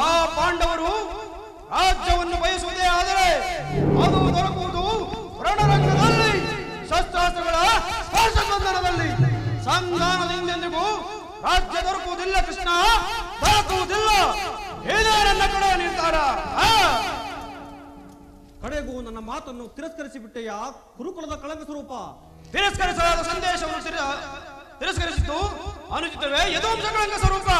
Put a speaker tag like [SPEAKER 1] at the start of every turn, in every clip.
[SPEAKER 1] ಆ ಪಾಂಡವರು ರಾಜ್ಯವನ್ನು ಬಯಸುವುದೇ ಆದರೆ ಅದು ದೊರಕುವುದು ರಣರಂಗದಲ್ಲಿ ಶಸ್ತ್ರಾಸ್ತ್ರಗಳ ಸ್ಪರ್ಶಬಂಧನದಲ್ಲಿ ಸಂಧಾನದಿಂದೆಂದಿಗೂ ರಾಜ್ಯ ದೊರಕುವುದಿಲ್ಲ ಕೃಷ್ಣ. ದೊರಕುವುದಿಲ್ಲ ಇದೇ ನನ್ನ ಕಡೆ ನಿರ್ಧಾರ!
[SPEAKER 2] ಕಡೆಗೂ ನನ್ನ ಮಾತನ್ನು ತಿರಸ್ಕರಿಸಿ ಬಿಟ್ಟೆಯ ಕುರುಕುಲದ ಕಳಂಕ ಸ್ವರೂಪ.
[SPEAKER 1] ತಿರಸ್ಕರಿಸಲಾದ ಸಂದೇಶವನ್ನು ತಿರ- ತಿರಸ್ಕರಿಸಿದ್ದು ಅನುಚಿತವೇ? ಕಳಂಕ ಸ್ವರೂಪ.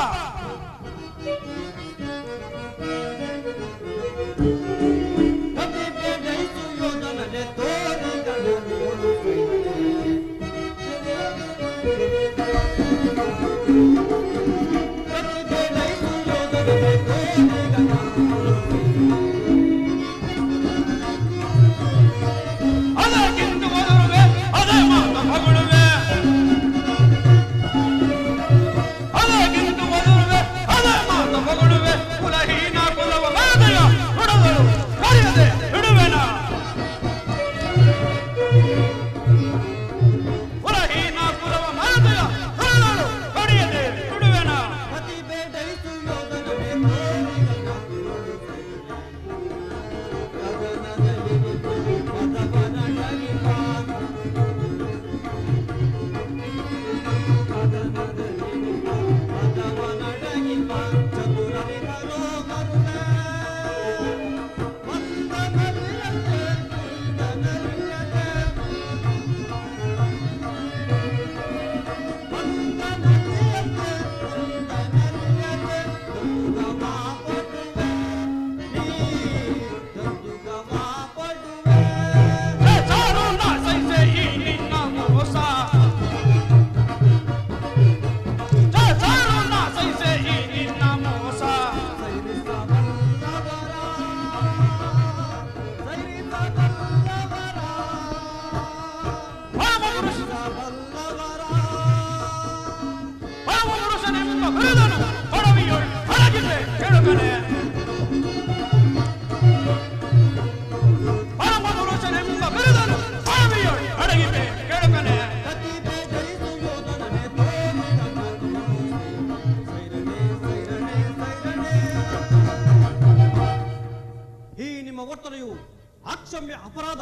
[SPEAKER 2] ಅಕ್ಷಮ್ಯ ಅಪರಾಧ.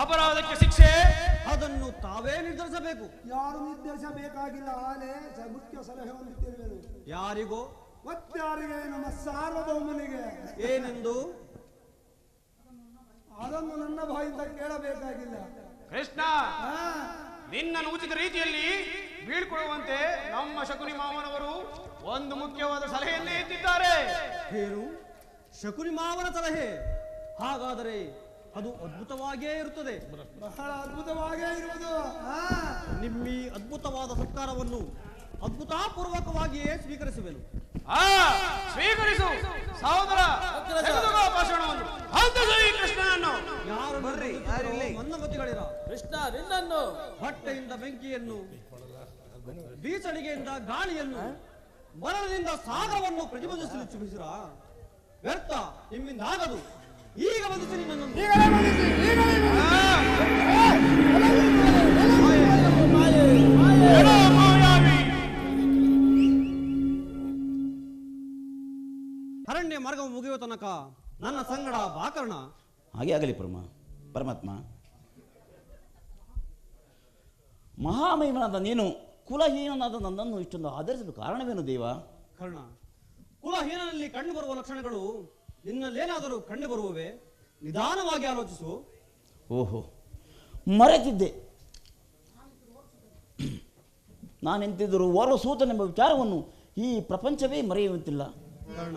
[SPEAKER 1] ಅಪರಾಧಕ್ಕೆ ಶಿಕ್ಷೆ?
[SPEAKER 2] ಅದನ್ನು ತಾವೇ ನಿರ್ಧರಿಸಬೇಕು.
[SPEAKER 3] ಯಾರು ನಿರ್ಧರಿಸಬೇಕಾಗಿಲ್ಲ ಆಲೆ ಸ- ಮುಖ್ಯ ಸಲಹೆ ಹೊಂದಿದ್ದೇವೆ
[SPEAKER 2] ಯಾರಿಗೋ?
[SPEAKER 3] ಮತ್ತಾರಿಗೆ ನಮ್ಮ ಸಾರ್ವಭೌಮನಿಗೆ.
[SPEAKER 2] ಏನೆಂದು?
[SPEAKER 3] ಅದನ್ನು ನನ್ನ ಬಾಯಿಂದ ಕೇಳಬೇಕಾಗಿಲ್ಲ.
[SPEAKER 1] ಕೃಷ್ಣ ನಿನ್ನನ್ನು ಉಚಿತ ರೀತಿಯಲ್ಲಿ ಬೀಳ್ಕೊಳ್ಳುವಂತೆ ನಮ್ಮ ಶಕುನಿ ಮಾವನವರು ಒಂದು ಮುಖ್ಯವಾದ ಸಲಹೆಯನ್ನೇ ಇದ್ದಿದ್ದಾರೆ
[SPEAKER 2] ಏನು ಶಕುನಿ ಮಾವನ ಸಲಹೆ. ಹಾಗಾದರೆ ಅದು ಅದ್ಭುತವಾಗಿಯೇ ಇರುತ್ತದೆ.
[SPEAKER 3] ಬಹಳ ಅದ್ಭುತವಾಗಿಯೇ ಇರುವುದು. ನಿಮ್ಮ
[SPEAKER 2] ನಿಮ್ಮಿ ಅದ್ಭುತವಾದ ಸತ್ಕಾರವನ್ನು ಅದ್ಭುತಪೂರ್ವಕವಾಗಿಯೇ ಸ್ವೀಕರಿಸುವೆನು.
[SPEAKER 1] ಆ ಸ್ವೀಕರಿಸು. ಸಹೋದರ ತೆಗೆದುಕೋ ಭಾಷಣವನ್ನು ಹಂತಸು ಈ ಕೃಷ್ಣನನ್ನು.
[SPEAKER 2] ಯಾರು ಬರ್ರಿ ಮಂದಮತಿಗಳಿರ
[SPEAKER 4] ಕೃಷ್ಣ ನಿನ್ನನ್ನು.
[SPEAKER 2] ಹೊಟ್ಟೆಯಿಂದ ಬೆಂಕಿಯನ್ನು ಬೀಸಣಿಗೆಯಿಂದ ಗಾಳಿಯನ್ನು ಮರಣದಿಂದ ಸಾಗರವನ್ನು ಪ್ರತಿಬಂಧಿಸಲು ಚುಮಿಸಿರ ವ್ಯರ್ಥ ನಿಮ್ಮಿಂದ ಆಗದು ಈಗ ಬಂದಿಸಿ ನಿನ್ನನ್ನು. ಅರಣ್ಯ ಮಾರ್ಗ ಮುಗಿಯುವ ತನಕ ನನ್ನ ಸಂಗಡ ಬಾಕರಣ
[SPEAKER 5] ಹಾಗೆ ಆಗಲಿ ಪರಮ ಪರಮಾತ್ಮ. ಮಹಾಮಹಿಮನಾದ ನೀನು ಕುಲಹೀನನಾದ ನನ್ನನ್ನು ಇಷ್ಟೊಂದು ಆಧರಿಸಲು ಕಾರಣವೇನು ದೇವ?
[SPEAKER 2] ಕರ್ಣ ಕುಲಹೀನಲ್ಲಿ ಕಂಡು ಬರುವ ಲಕ್ಷಣಗಳು ನಿನ್ನಲ್ಲೇನಾದರೂ ಕಂಡು ಬರುವವೆ ನಿಧಾನವಾಗಿ ಆಲೋಚಿಸು.
[SPEAKER 5] ಓಹೋ ಮರೆತಿದ್ದೆ. ನಾನೆಂತಿದ್ದರು ಸೂತನೆಂಬ ವಿಚಾರವನ್ನು ಈ ಪ್ರಪಂಚವೇ ಮರೆಯುವಂತಿಲ್ಲ.
[SPEAKER 2] ಕರ್ಣ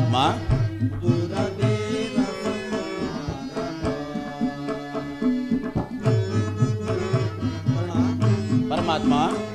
[SPEAKER 5] परमात्मा। परमात्मा।